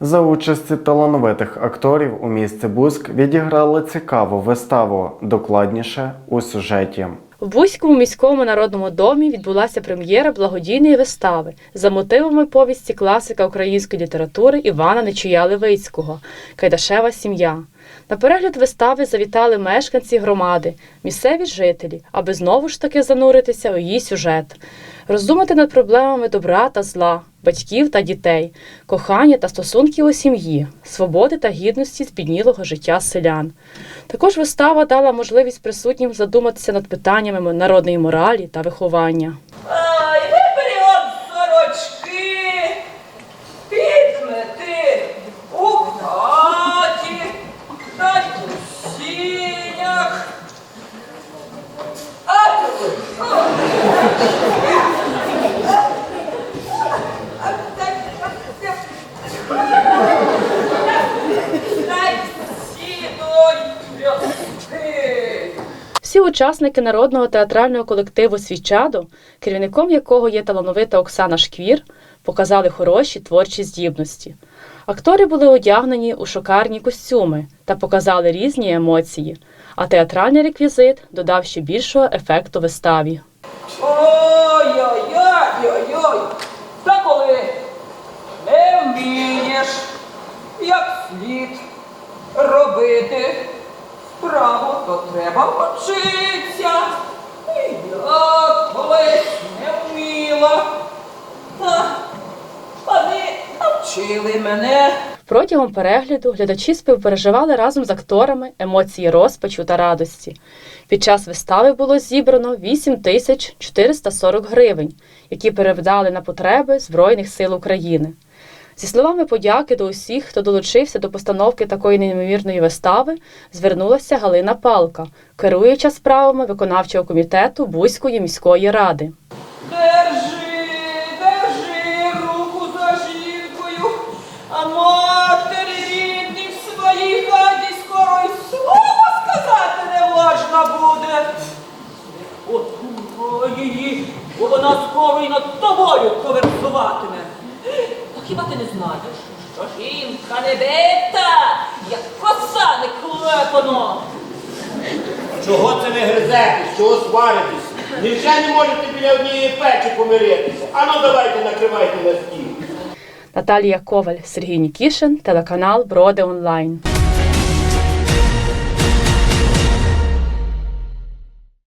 За участі талановитих акторів у місті Бузьк відіграли цікаву виставу, докладніше у сюжеті. В Бузькому міському народному домі відбулася прем'єра благодійної вистави за мотивами повісті класика української літератури Івана Нечуя Левицького Кайдашева сім'я. На перегляд вистави завітали мешканці громади, місцеві жителі, аби знову ж таки зануритися у її сюжет, роздумати над проблемами добра та зла, батьків та дітей, кохання та стосунків у сім'ї, свободи та гідності збіднілого життя селян. Також вистава дала можливість присутнім задуматися над питаннями народної моралі та виховання. Ай, вибери от сорочки, підмети у хаті, та й у сінях. А ти Дай сідой рясти. Всі учасники народного театрального колективу Свічадо, керівником якого є талановита Оксана Шквір, показали хороші творчі здібності. Актори були одягнені у шокарні костюми та показали різні емоції, а театральний реквізит додав ще більшого ефекту виставі. Ой-ой-ой-ой-ой. Та коли не вмієш, як слід робити то треба вчитися. І я колись не вміла. Та вони навчили мене. Протягом перегляду глядачі співпереживали разом з акторами емоції розпачу та радості. Під час вистави було зібрано 8 тисяч 440 гривень, які передали на потреби Збройних сил України. Зі словами подяки до усіх, хто долучився до постановки такої неймовірної вистави, звернулася Галина Палка, керуюча справами виконавчого комітету Бузької міської ради. Держи, держи руку за жінкою, а матері й слова сказати не можна буде. Бо вона скоро й над тобою коверсуватиме. Хіба ти не знаєш, що жінка не бита, як коса не клепано? Чого це не гризетесь? Чого сваритесь? Невже не можете біля однієї печі помиритися? Ану давайте накривайте на стіл. Наталія Коваль, Сергій Нікішин, телеканал Броди Онлайн.